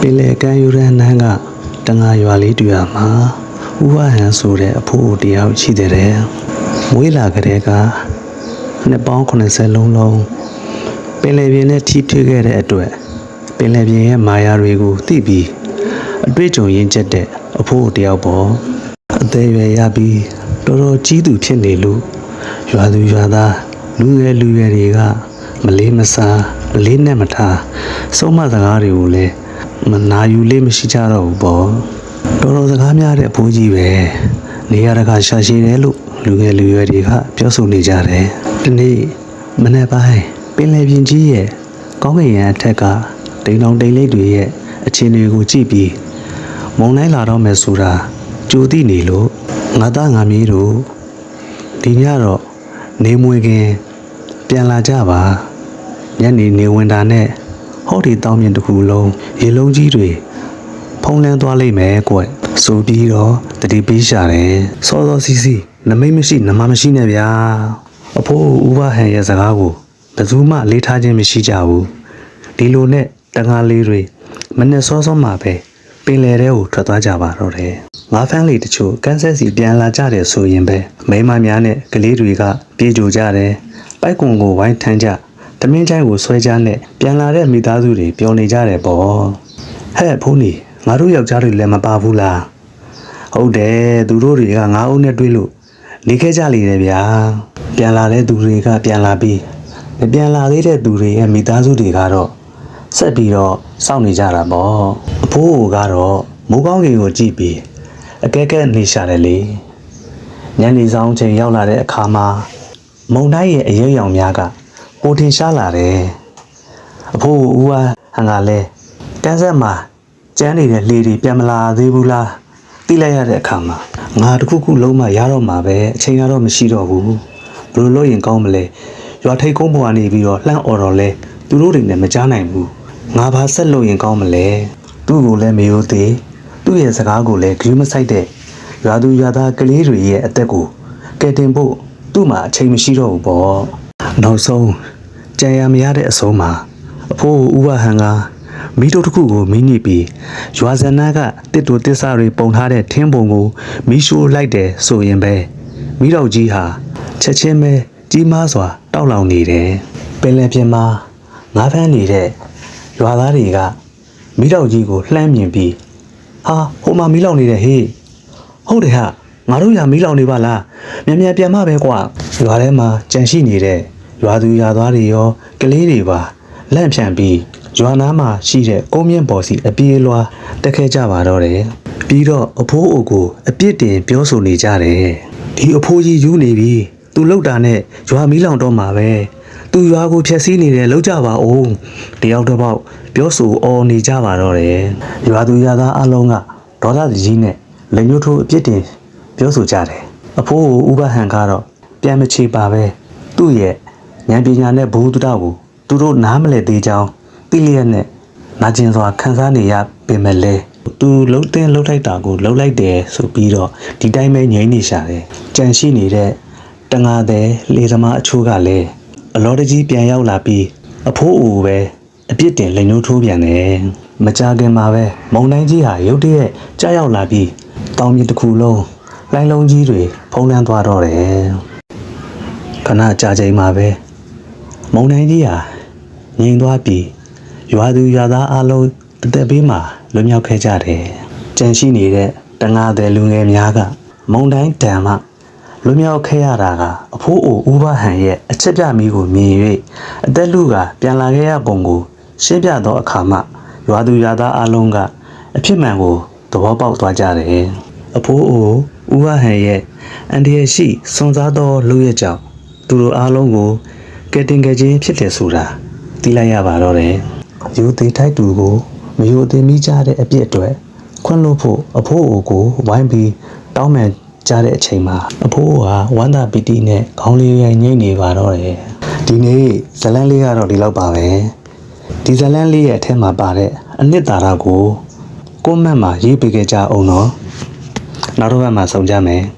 ပင်လယ်ကမ်းရိုးတန်းနန်းကတငါရွာလေးတူရမှာဥဝဟန်ဆိုတဲ့အဖိုးအိုတယောက်ရှိတဲ့တယ်မွေးလာကလေးကနှစ်ပေါင်း80လုံးလုံးပင်လယ်ပြင်နဲ့ထိထွေးခဲ့တဲ့အတွက်ပင်လယ်ပြင်ရဲ့မာယာတွေကိုသိပြီးအတွေ့အကြုံရင့်ကျက်တဲ့အဖိုးအိုတယောက်ပေါ့အသေးရွယ်ရပြီးတော်တော်ကြီးသူဖြစ်နေလို့ရွာသူရွာသားလူငယ်လူရွယ်တွေကမလေးမစားမလေးနဲ့မထားဆုံးမစကားတွေကိုလည်း မနာယူလေးမရှိကြတော့ဘူးပေါ့တော်တော်စကားများတဲ့အဖိုးကြီးပဲနေရာတကာရှာရှည်တယ်လို့လူငယ်လူရွယ်တွေကပြောဆိုနေကြတယ်ဒီနေ့မနေ့ပိုင်းပင်လယ်ပြင်ကြီးရဲ့ကောင်းကင်ရံအထက်ကတိမ်တောင်တိမ်လိပ်တွေရဲ့အခြေအနေကိုကြည့်ပြီးမုံတိုင်းလာတော့မယ်ဆိုတာကြိုသိနေလို့ငါသားငါမြေးတို့ဒီညတော့နေမွေခင်ပြန်လာကြပါညနေနေဝင်တာနဲ့ ဟောဒီတောင်းမြင်တစ်ခုလုံးရေလုံးကြီးတွေဖုံးလန်းသွားလိမ့်မယ်ကွဆိုပြီးတော့တတိပေးရှာတယ်စောစောစီးစီးနမိတ်မရှိနမမရှိနဲ့ဗျာအဖိုးဦးဘဟန်ရဲ့စကားကိုဘယ်သူမှလေးထားခြင်းမရှိကြဘူးဒီလိုနဲ့တငါလေးတွေမနဲ့စောစောမှပဲပင်လယ်ထဲကိုထွက်သွားကြပါတော့တယ်ငါးဖန်းလေးတချို့ကန်ဆက်စီပြန်လာကြတယ်ဆိုရင်ပဲမိန်းမများနဲ့ကလေးတွေကပြေးကြကြတယ်ပိုက်ကွန်ကိုဝိုင်းထမ်းကြ တမင်းချိုင်းကိုဆွဲကြနဲ့ပြန်လာတဲ့မိသားစုတွေပျော်နေကြတယ်ပေါ့ဟဲ့ဖိုးနီငါတို့ယောက်ျားတွေလည်းမပါဘူးလားဟုတ်တယ်သူတို့တွေကငါးအုပ်နဲ့တွေ့လို့နေခဲ့ကြလေတယ်ဗျာပြန်လာတဲ့သူတွေကပြန်လာပြီးမပြန်လာသေးတဲ့သူတွေရဲ့မိသားစုတွေကတော့ဆက်ပြီးတော့စောင့်နေကြတာပေါ့အဖိုးကတော့မိုးကောင်းကင်ကိုကြည့်ပြီးအကဲကဲနေရှာတယ်လေညနေဆောင်ချိန်ရောက်လာတဲ့အခါမှာမုံတိုင်းရဲ့အရေးရောင်များက ပိုထင်ရှားလာတယ်အဖိုးဦးဝါဟန်ကလည်းကန်းဆက်မှာကျန်းနေတဲ့လေတွေပြန်မလာသေးဘူးလားတိလိုက်ရတဲ့အခါမှာငါတခုခုလုံးမရတော့မှာပဲအချိန်ကတော့မရှိတော့ဘူးဘယ်လိုလုပ်ရင်ကောင်းမလဲရွာထိတ်ကုန်းပေါ်ကနေပြီးတော့လှမ်းអော်တော့လဲသူတို့တွေနဲ့မကြားနိုင်ဘူးငါဘာဆက်လုပ်ရင်ကောင်းမလဲသူ့ကိုလည်းမယိုသေးသူ့ရဲ့စကားကိုလည်းဂရုမစိုက်တဲ့ရွာသူရွာသားကလေးတွေရဲ့အသက်ကိုကယ်တင်ဖို့သူ့မှာအချိန်မရှိတော့ဘူးပေါ့ နောက်ဆုံးကြံရမရတဲ့အဆုံးမှာအဖိုးဦးဝဟန်ကမီးတို့တစ်ခုကိုမီးညစ်ပြီးရွာဇနာကတစ်တူတစ်ဆတွေပုံထားတဲ့ထင်းပုံကိုမီးရှို့လိုက်တယ်ဆိုရင်ပဲမီးတော့ကြီးဟာချက်ချင်းပဲကြီးမားစွာ တောက်လောင်နေတယ်ပင်လယ်ပြင်မှာငါးဖမ်းနေတဲ့ရွာသားတွေကမီးတော့ကြီးကိုလှမ်းမြင်ပြီးဟာဟိုမှာမီးလောင်နေတယ်ဟေးဟုတ်တယ်ဟာငါတို့ရမီးလောင်နေပါလားမြန်မြန်ပြန်မပဲကွာရွာထဲမှာကြံရှိနေတဲ့ ရွာသူရွာသားတွေရောကလေးတွေပါလန့်ဖြန့်ပြီးရွာနားမှာရှိတဲ့ကုန်းမြင့်ပေါ်စီအပြေးလွှာတက်ခဲ့ကြပါတော့တယ်ပြီးတော့အဖိုးအိုကိုအပြစ်တင်ပြောဆိုနေကြတယ်ဒီအဖိုးကြီးယူနေပြီသူလောက်တာနဲ့ရွာမီးလောင်တော့မှာပဲသူရွာကိုဖျက်ဆီးနေတယ်လောက်ကြပါဦးတယောက်တစ်ပေါက်ပြောဆိုအော်နေကြပါတော့တယ်ရွာသူရွာသားအလုံးကဒေါသကြီးနဲ့လက်ညှိုးထိုးအပြစ်တင်ပြောဆိုကြတယ်အဖိုးကိုဥပဟန်ကတော့ပြန်မချေပါပဲသူ့ရဲ့ ဉာဏ်ပညာနဲ့ဘုဒ္ဓကိုသူတို့နားမလည်သေးကြောင်းသိလျက်နဲ့နာကျင်စွာခံစားနေရပေမဲ့လဲသူလှုပ်တဲ့လှုပ်လိုက်တာကိုလှုပ်လိုက်တယ်ဆိုပြီးတော့ဒီတိုင်းပဲငြိမ်းနေရှာတယ်ကြံရှိနေတဲ့တငါတဲ့လေသမားအချို့ကလည်းအလောတကြီးပြန်ရောက်လာပြီးအဖိုးအိုပဲအပြစ်တင်လက်ညှိုးထိုးပြန်တယ်မကြခင်မှာပဲမုံတိုင်းကြီးဟာရုတ်တရက်ကြားရောက်လာပြီးတောင်မြစ်တစ်ခုလုံးလိုင်းလုံးကြီးတွေဖုံးလန်းသွားတော့တယ်ခဏကြာချိန်မှာပဲ မုံတိုင်းကြီးဟာငြိမ်သွားပြီးရွာသူရွာသားအလုံးအသက်ဘေးမှာလွတ်မြောက်ခဲ့ကြတယ်။ကြံရှိနေတဲ့တငါတဲ့လူငယ်များကမုံတိုင်းတံမှလွတ်မြောက်ခဲ့ရတာကအဖိုးအိုဦးဘဟန်ရဲ့အချက်ပြမီးကိုမြင်၍အသက်လူကပြန်လာခဲ့ရပုံကိုရှင်းပြသောအခါမှရွာသူရွာသားအလုံးကအဖြစ်မှန်ကိုသဘောပေါက်သွားကြတယ်။အဖိုးအိုဦးဘဟန်ရဲ့အန်ဒီရရှိစွန်စားသောလူရဲ့ကြောင့်သူတို့အားလုံးကို ကဲတင်ကဲချင်းဖြစ်တယ်ဆိုတာသိလိုက်ရပါတော့တယ်။ယူသေးထိုက်တူကိုမယူသေးမိကြတဲ့အပြစ်အတွက်ခွင့်လို့ဖို့အဖိုးအိုကိုဝိုင်းပြီးတောင်းပန်ကြတဲ့အချိန်မှာအဖိုးအိုဟာဝမ်းသာပီတိနဲ့ခေါင်းလေးရိုင်ငိမ့်နေပါတော့တယ်။ဒီနေ့ဇလန်းလေးကတော့ဒီလောက်ပါပဲ။ဒီဇလန်းလေးရဲ့အထက်မှာပါတဲ့အနှစ်သာရကိုကိုယ့်မက်မှာရေးပေးခဲ့ကြအောင်နော်။နောက်တစ်ပတ်မှာဆုံကြမယ်။